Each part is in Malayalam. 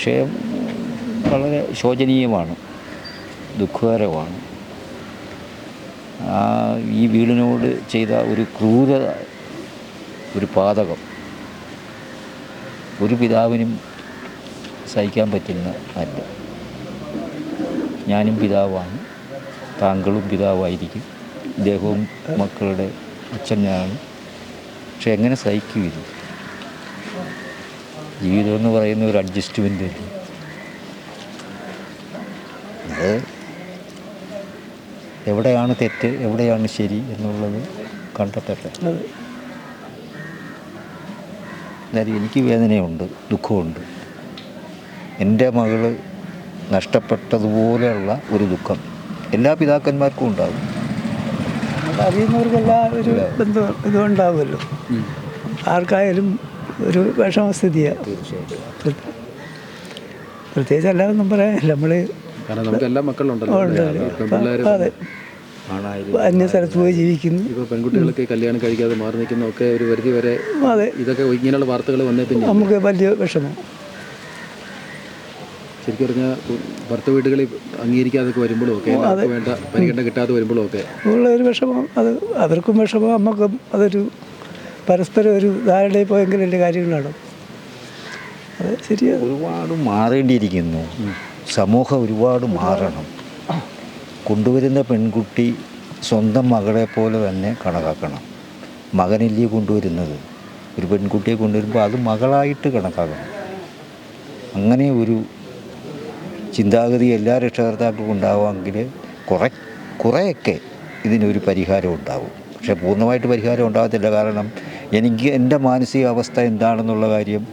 വിഷയം വളരെ ശോചനീയമാണ് ദുഃഖകരമാണ്. ആ ഈ വീടിനോട് ചെയ്ത ഒരു ക്രൂരത ഒരു പാതകം ഒരു പിതാവിനും സഹിക്കാൻ പറ്റുന്ന അല്ല. ഞാനും പിതാവാണ് താങ്കളും പിതാവായിരിക്കും ഇദ്ദേഹവും മക്കളുടെ അച്ഛൻ ഞാനാണ് പക്ഷെ എങ്ങനെ സഹിക്കും ഇത് ജീവിതം എന്ന് പറയുന്ന ഒരു അഡ്ജസ്റ്റ്മെന്റ് അത് എവിടെയാണ് തെറ്റ് എവിടെയാണ് ശരി എന്നുള്ളത് കണ്ടെത്തട്ടെ. എന്നാലും എനിക്ക് വേദനയുണ്ട് ദുഃഖമുണ്ട്. എന്റെ മകൾ നഷ്ടപ്പെട്ടതുപോലെയുള്ള ഒരു ദുഃഖം എല്ലാ പിതാക്കന്മാർക്കും ഉണ്ടാകും. അറിയുന്നവർക്കെല്ലാം ഒരു ബന്ധം ഇതും ഉണ്ടാവുമല്ലോ ആർക്കായാലും ഒരു വിഷമസ്ഥിതിയാണ് തീർച്ചയായിട്ടും പ്രത്യേകിച്ച് അല്ലാതൊന്നും പറയാനില്ല നമ്മൾ എല്ലാ മക്കളുണ്ടല്ലോ അതെ. അന്യ സ്ഥലത്ത് പോയി ജീവിക്കുന്നു. ഇപ്പോൾ പെൺകുട്ടികളൊക്കെ കല്യാണം കഴിക്കാതെ മാറി നിൽക്കുന്നതൊക്കെ ഒരു പരിധി വരെ അതെ. ഇതൊക്കെ ഇങ്ങനെയുള്ള വാർത്തകൾ വന്നേ പിന്നെ നമുക്ക് വലിയ വിഷമം. ശരിക്കും പറഞ്ഞാൽ ഭർത്ത വീടുകളിൽ അംഗീകരിക്കാതൊക്കെ വരുമ്പോഴും ഒക്കെ വേണ്ട പരിഗണന കിട്ടാതെ വരുമ്പോഴും ഒക്കെ ഉള്ള ഒരു വിഷമം അത് അവർക്കും വിഷമം നമുക്കും അതൊരു പരസ്പരം ഒരു ധാരണയിൽ പോയെങ്കിലല്ലേ കാര്യങ്ങൾ നടക്കും അത് ശരിയാണ് ഒരുപാട് മാറേണ്ടിയിരിക്കുന്നു. സമൂഹം ഒരുപാട് മാറണം. കൊണ്ടുവരുന്ന പെൺകുട്ടി സ്വന്തം മകളെ പോലെ തന്നെ കണക്കാക്കണം. മകനല്ലേ കൊണ്ടുവരുന്നത്? ഒരു പെൺകുട്ടിയെ കൊണ്ടുവരുമ്പോൾ അത് മകളായിട്ട് കണക്കാക്കണം. അങ്ങനെ ഒരു ചിന്താഗതി എല്ലാ രക്ഷകർത്താക്കൾക്കും ഉണ്ടാവുമെങ്കിൽ കുറേ കുറേയൊക്കെ ഇതിനൊരു പരിഹാരം ഉണ്ടാവും. പക്ഷേ പൂർണമായിട്ട് പരിഹാരം ഉണ്ടാകത്തില്ല. കാരണം എനിക്ക് എന്റെ മാനസികാവസ്ഥ എന്താണെന്നുള്ള കാര്യം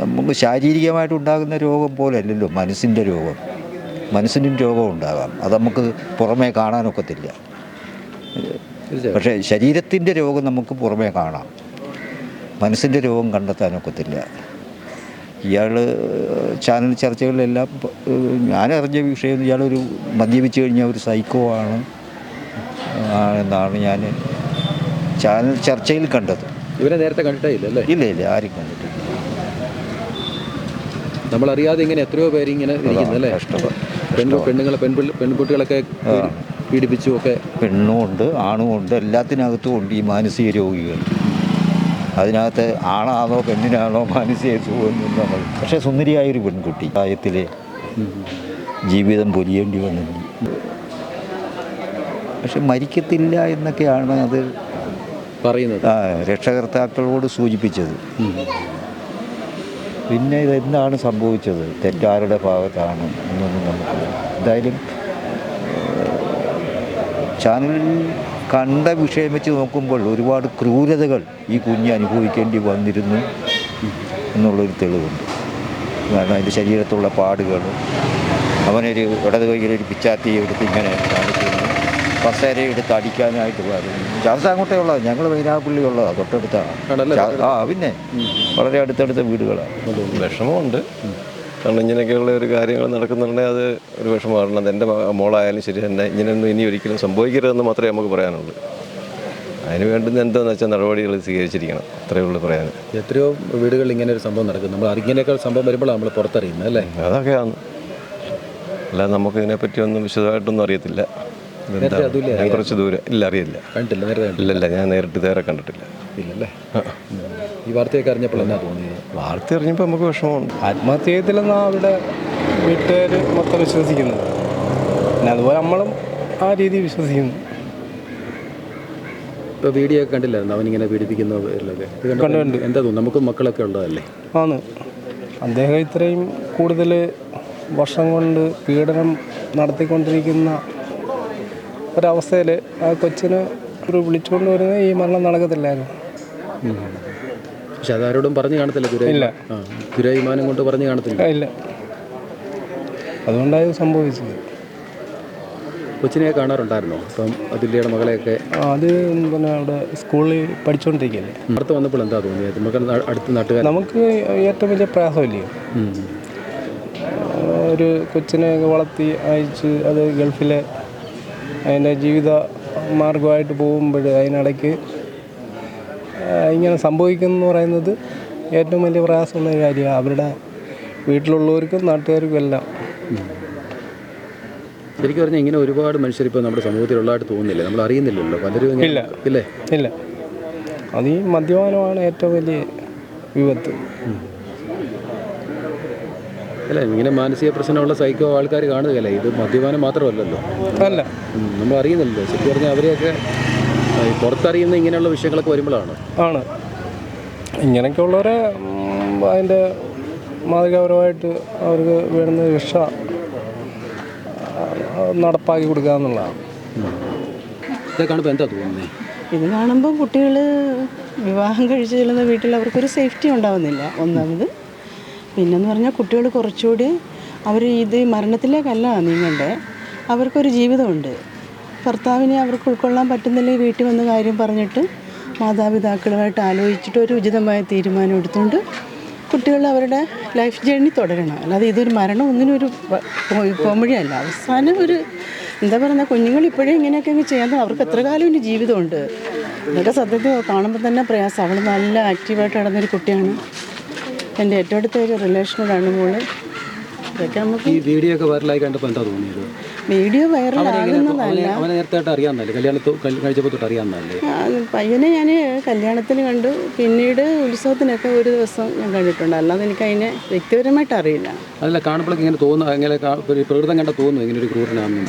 നമുക്ക് ശാരീരികമായിട്ട് ഉണ്ടാകുന്ന രോഗം പോലെ അല്ലല്ലോ മനസ്സിന്റെ രോഗം. മനസ്സിനും രോഗം ഉണ്ടാകാം. അത് നമുക്ക് പുറമേ കാണാനൊക്കത്തില്ല. പക്ഷേ ശരീരത്തിന്റെ രോഗം നമുക്ക് പുറമേ കാണാം. മനസ്സിന്റെ രോഗം കണ്ടെത്താനൊക്കത്തില്ല. ഇയാൾ ചാനൽ ചർച്ചകളിലെല്ലാം ഞാനറിഞ്ഞ വിഷയം ഇയാളൊരു മദ്യപിച്ച് കഴിഞ്ഞാൽ ഒരു സൈക്കോ ആണ് എന്നാണ് ഞാൻ ചാനൽ ചർച്ചയിൽ കണ്ടത്. ഇവരെ നേരത്തെ കണ്ടിട്ടേ ഇല്ല ഇല്ല ആരും കണ്ടിട്ടില്ല. നമ്മളറിയാതെ ഇങ്ങനെ എത്രയോ പേര് ഇങ്ങനെ ഇരിക്കുന്നു അല്ലേ? കഷ്ടപ്പാട് പെൺ പെണ്ണുങ്ങളെ പെൺപിള്ള പെൺകുട്ടികളൊക്കെ പീഡിപ്പിച്ചു ഒക്കെ. പെണ്ണും ഉണ്ട് ആണും ഉണ്ട് എല്ലാത്തിനകത്തും ഉണ്ട് ഈ മാനസിക രോഗികൾ. അതിനകത്ത് ആണാണോ പെണ്ണിനാണോ മാനസിക സുഖമൊന്നും നമ്മൾ പക്ഷേ സുന്ദരിയായൊരു പെൺകുട്ടി പ്രായത്തിൽ ജീവിതം പൊലിയേണ്ടി വന്നു പക്ഷെ മരിക്കത്തില്ല എന്നൊക്കെയാണ് അത് പറയുന്നത്. രക്ഷകർത്താക്കളോട് സൂചിപ്പിച്ചത്. പിന്നെ ഇതെന്താണ് സംഭവിച്ചത്? തെറ്റാരുടെ ഭാഗത്താണ് എന്നൊന്നും നമുക്ക് എന്തായാലും ചാനലിൽ കണ്ട വിഷയം വെച്ച് നോക്കുമ്പോൾ ഒരുപാട് ക്രൂരതകൾ ഈ കുഞ്ഞ് അനുഭവിക്കേണ്ടി വന്നിരുന്നു എന്നുള്ളൊരു തെളിവുണ്ട്. കാരണം അതിന്റെ ശരീരത്തുള്ള പാടുകൾ അവനൊരു ഇടത് കൈയിലൊരു പിച്ചാത്തി എടുത്ത് ഇങ്ങനെ കാണിക്കുന്നു. കസേര എടുത്ത് അടിക്കാനായിട്ട് വരുന്നു അങ്ങോട്ടേ ഉള്ളത് ഞങ്ങൾ വൈനാപ്പള്ളി ഉള്ളതാണ് തൊട്ടടുത്താണ്? ആ പിന്നെ വളരെ അടുത്തടുത്ത വീടുകളാണ്. വിഷമമുണ്ട്. കാരണം ഇങ്ങനെയൊക്കെയുള്ള ഒരു കാര്യങ്ങൾ നടക്കുന്നുണ്ടെങ്കിൽ അത് ഒരു വിഷമമാണ് അത് എന്റെ മോളായാലും ശരി തന്നെ ഇങ്ങനെയൊന്നും ഇനി ഒരിക്കലും സംഭവിക്കരുതെന്ന് മാത്രമേ നമുക്ക് പറയാനുള്ളൂ. അതിന് വേണ്ടുന്ന എന്താണെന്ന് വെച്ചാൽ നടപടികൾ സ്വീകരിച്ചിരിക്കണം. അത്രയേ ഉള്ളൂ പറയാൻ. എത്രയോ വീടുകളിൽ ഇങ്ങനെ ഒരു സംഭവം നടക്കും. നമ്മൾ ഇങ്ങനെയൊക്കെ സംഭവം വരുമ്പോഴാണ് നമ്മൾ പുറത്തറിയുന്നത് അല്ലേ? അതൊക്കെയാണ്. അല്ലാതെ നമുക്ക് ഇതിനെപ്പറ്റി ഒന്നും വിശദമായിട്ടൊന്നും അറിയത്തില്ല. ഞാൻ കുറച്ച് ദൂരെ ഇല്ല അറിയില്ല. കണ്ടില്ല നേരത്തെ ഇല്ലല്ല ഞാൻ നേരിട്ട് നേരെ കണ്ടിട്ടില്ല. ഇല്ലല്ലേ? ഈ വാർത്തയൊക്കെ അറിഞ്ഞപ്പോൾ എന്നാ തോന്നിയത് വാർത്ത അറിഞ്ഞപ്പോൾ നമുക്ക് വിഷമമുണ്ട്. ആത്മഹത്യ ചെയ്യത്തില്ലെന്നാണ് അവിടെ വീട്ടുകാർ മൊത്തം വിശ്വസിക്കുന്നത്? പിന്നെ അതുപോലെ നമ്മളും ആ രീതി വിശ്വസിക്കുന്നു. ഇപ്പോൾ വീഡിയോ ഒക്കെ കണ്ടില്ലായിരുന്നു? അവനിങ്ങനെ പീഡിപ്പിക്കുന്ന പേരിലൊക്കെ. ഇത് കണ്ടപ്പോൾ കണ്ടു, കണ്ടു. എന്താ തോന്നുന്നു? നമുക്ക് മക്കളൊക്കെ ഉള്ളതല്ലേ? ആണ്. അദ്ദേഹം ഇത്രയും കൂടുതൽ വർഷം കൊണ്ട് പീഡനം നടത്തിക്കൊണ്ടിരിക്കുന്ന ഒരവസ്ഥയിൽ ആ കൊച്ചിന് ഒരു വിളിച്ചുകൊണ്ട് വരുന്ന ഈ മരണം നടക്കത്തില്ലായിരുന്നു. പക്ഷെ അതാരോടും പറഞ്ഞു കാണത്തില്ല ദുരൈ ഇല്ല. ആ കൊണ്ട് പറഞ്ഞു കാണത്തില്ല. ഇല്ല അതുകൊണ്ടായത് സംഭവിച്ചത്. കൊച്ചിനെ കാണാറുണ്ടായിരുന്നോ? അപ്പം അതിന്റെ മകളെയൊക്കെ അത് പിന്നെ അവിടെ സ്കൂളിൽ പഠിച്ചുകൊണ്ടിരിക്കുകയല്ലേ അടുത്ത് വന്നപ്പോൾ എന്താ തോന്നിയത്? നമുക്ക് അടുത്ത് അടുത്ത നാട്ടുകാർ നമുക്ക് ഏറ്റവും വലിയ പ്രയാസമില്ലേ? ഒരു കൊച്ചിനെ വളർത്തി അയച്ച് അത് ഗൾഫിലെ അതിന്റെ ജീവിത മാർഗമായിട്ട് പോകുമ്പോൾ അതിനിടയ്ക്ക് ഇങ്ങനെ സംഭവിക്കുന്നു എന്ന് പറയുന്നത് ഏറ്റവും വലിയ പ്രയാസമുള്ള ഒരു കാര്യമാണ്. അവരുടെ വീട്ടിലുള്ളവർക്കും നാട്ടുകാർക്കും എല്ലാം. ശരിക്കും പറഞ്ഞാൽ ഇങ്ങനെ ഒരുപാട് മനുഷ്യർ ഇപ്പോൾ നമ്മുടെ സമൂഹത്തിലുള്ളതായിട്ട് തോന്നുന്നില്ല? നമ്മൾ അറിയുന്നില്ലല്ലോ. പലരും ഇല്ല. ഇല്ലേ? ഇല്ല. അത് ഈ മദ്യപാനമാണ് ഏറ്റവും വലിയ വിപത്ത്. അല്ല ഇങ്ങനെ മാനസിക പ്രശ്നമുള്ള സൈക്കോ ആൾക്കാർ കാണുകയല്ലേ? ഇത് മദ്യപാനം മാത്രമല്ലല്ലോ. അല്ല. നമ്മൾ അറിയുന്നില്ലല്ലോ ശരിക്കും പറഞ്ഞാൽ അവരെയൊക്കെ പുറത്തറിയുന്ന ഇങ്ങനെയുള്ള വിഷയങ്ങളൊക്കെ വരുമ്പോഴാണ്. ആണ്. ഇങ്ങനെയൊക്കെ ഉള്ളവരെ അതിന്റെ മാതൃകാപരമായിട്ട് അവർക്ക് വേണ്ടുന്ന രക്ഷ ആ, നടപ്പാക്കി കൊടുക്കുക എന്നുള്ളതാണ്. ഇതൊക്കെ കാണുമ്പോൾ എന്താ തോന്നുന്നത് ഇത് കാണുമ്പോൾ കുട്ടികൾ വിവാഹം കഴിച്ച് ചെല്ലുന്ന വീട്ടിൽ അവർക്കൊരു സേഫ്റ്റി ഉണ്ടാവുന്നില്ല. ഒന്നാമത് പിന്നെന്ന് പറഞ്ഞാൽ കുട്ടികൾ കുറച്ചുകൂടി അവർ ഇത് മരണത്തിലേക്കല്ല നീങ്ങണ്ടേ. അവർക്കൊരു ജീവിതമുണ്ട്. ഭർത്താവിനെ അവർക്ക് ഉൾക്കൊള്ളാൻ പറ്റുന്നില്ല വീട്ടിൽ വന്ന് കാര്യം പറഞ്ഞിട്ട്? മാതാപിതാക്കളുമായിട്ട് ആലോചിച്ചിട്ട് ഒരു ഉചിതമായ തീരുമാനം എടുത്തുകൊണ്ട് കുട്ടികൾ അവരുടെ ലൈഫ് ജേണി തുടരണം. അല്ലാതെ ഇതൊരു മരണം ഒന്നിനും ഒരു പോംവഴിയല്ല അവസാനം ഒരു എന്താ പറയുക കുഞ്ഞുങ്ങൾ ഇപ്പോഴേ ഇങ്ങനെയൊക്കെ അങ്ങ് ചെയ്യാൻ അവർക്ക് എത്ര കാലം ഇനി ജീവിതമുണ്ട്? ഇതൊക്കെ സത്യത്തിൽ കാണുമ്പോൾ തന്നെ പ്രയാസം. അവൾ നല്ല ആക്റ്റീവായിട്ട് നടന്നൊരു കുട്ടിയാണ്. എന്റെ ഏറ്റവും അടുത്ത ഒരു റിലേഷനോടാണ് മോൾ. ഇതൊക്കെ നമുക്ക് ഈ വീഡിയോ ഒക്കെ വൈറലായി കണ്ടപ്പോൾ എന്താ തോന്നിയത്? വീഡിയോ വൈറലാകുന്നതല്ല അവനെ നേരത്തെ അറിയാമെന്നല്ലേ? കല്യാണത്തോ കഴിച്ചപ്പോൾ തൊട്ട് അറിയാമെന്നല്ലേ? പയ്യനെ ഞാൻ കല്യാണത്തിന് കണ്ടു. പിന്നീട് ഉത്സവത്തിനൊക്കെ ഒരു ദിവസം ഞാൻ കണ്ടിട്ടുണ്ട്. അല്ലാതെ എനിക്ക് അതിനെ വ്യക്തിപരമായിട്ട് അറിയില്ല. അതല്ല കാണുമ്പോഴൊക്കെ ഇങ്ങനെ തോന്നുന്നു പ്രകൃതം കണ്ട തോന്നുന്നു ഇങ്ങനെ ഒരു ക്രൂരനാണെന്നും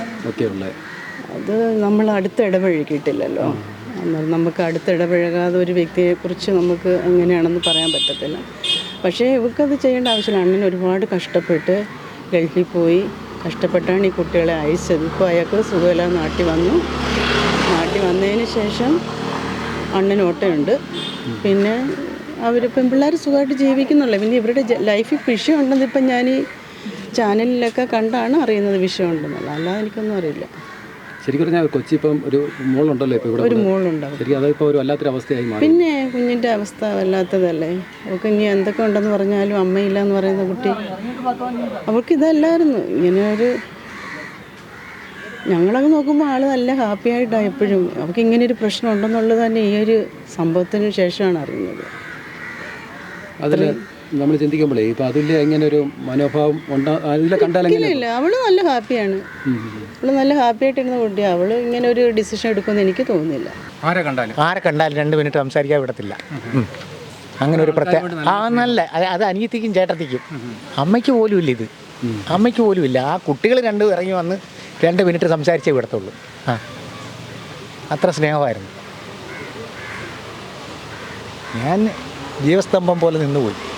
അത് നമ്മൾ അടുത്ത് ഇടപഴകിയിട്ടില്ലല്ലോ. നമുക്ക് അടുത്ത് ഇടപഴകാതെ ഒരു വ്യക്തിയെക്കുറിച്ച് നമുക്ക് എങ്ങനെയാണെന്ന് പറയാൻ പറ്റത്തില്ല. പക്ഷേ ഇവർക്കത് ചെയ്യേണ്ട ആവശ്യമില്ല. അണ്ണൻ ഒരുപാട് കഷ്ടപ്പെട്ട് ഗൾഫിൽ പോയി. കഷ്ടപ്പെട്ടാണ് ഈ കുട്ടികളെ അയച്ചത്. ഇപ്പോൾ അയാൾക്ക് സുഖമില്ല നാട്ടിൽ വന്നു. നാട്ടിൽ വന്നതിന് ശേഷം അണ്ണൻ ഓട്ടയുണ്ട്. പിന്നെ അവർ പെൺപിള്ളേർ സുഖമായിട്ട് ജീവിക്കുന്നുള്ളൂ. പിന്നെ ഇവരുടെ ലൈഫിൽ വിഷയമുണ്ടെന്ന് ഇപ്പം ഞാൻ ഈ ചാനലിലൊക്കെ കണ്ടാണ് അറിയുന്നത് വിഷയമുണ്ടെന്നുള്ളത് അല്ലാതെ എനിക്കൊന്നും അറിയില്ല. ശരിക്കും പറഞ്ഞാൽ കൊച്ചി ഇപ്പം ഒരു മോളുണ്ടല്ലോ ഇപ്പോൾ ഇവിടെ ഒരു മോളുണ്ടാവും ശരിക്കും അതിപ്പോൾ ഒരു വല്ലാത്തൊരു അവസ്ഥയായി മാറി. പിന്നെ കുഞ്ഞിന്റെ അവസ്ഥ വല്ലാത്തതല്ലേ? അവൾക്ക് ഇനി എന്തൊക്കെ ഉണ്ടെന്ന് പറഞ്ഞാലും അമ്മയില്ല എന്ന് പറയുന്ന കുട്ടി. അവൾക്ക് ഇതല്ലായിരുന്നു. ഇങ്ങനെ ഒരു ഞങ്ങളങ്ങ് നോക്കുമ്പോൾ ആൾ നല്ല ഹാപ്പി ആയിട്ടാണ് എപ്പോഴും. അവൾക്ക് ഇങ്ങനെ ഒരു പ്രശ്നം ഉണ്ടെന്നുള്ളത് തന്നെ ഈ ഒരു സംഭവത്തിന് ശേഷമാണ് അറിയുന്നത്. അതിൽ നമ്മൾ ചിന്തിക്കുമ്പോഴേ ഇപ്പം അതിൽ ഇങ്ങനെ ഒരു മനോഭാവം ഉണ്ടാ അതിലെ ഇല്ല. അവൾ നല്ല ഹാപ്പിയാണ്. അവൾ നല്ല ഹാപ്പി ആയിട്ടിരുന്ന കുട്ടിയാണ് അവൾ ഇങ്ങനെ ഒരു ഡിസിഷൻ എടുക്കുമെന്ന് എനിക്ക് തോന്നുന്നില്ല. ആരെ കണ്ടാലും? ആരെ കണ്ടാലും രണ്ട് മിനിറ്റ് സംസാരിക്കാൻ വിടത്തില്ല. ഉം. അങ്ങനെ ഒരു പ്രത്യേക ആ നല്ല. അത് അത് അനിയത്തിക്കും ചേട്ടത്തിക്കും. അമ്മയ്ക്ക് പോലും ഇല്ല ഇത്. അമ്മയ്ക്ക് പോലും ഇല്ല. ആ കുട്ടികൾ രണ്ട് ഇറങ്ങി വന്ന് രണ്ട് മിനിറ്റ് സംസാരിച്ചേ വിടത്തുള്ളൂ. ആ. അത്ര സ്നേഹമായിരുന്നു. ഞാൻ ജീവസ്തംഭം പോലെ നിന്നുപോയി.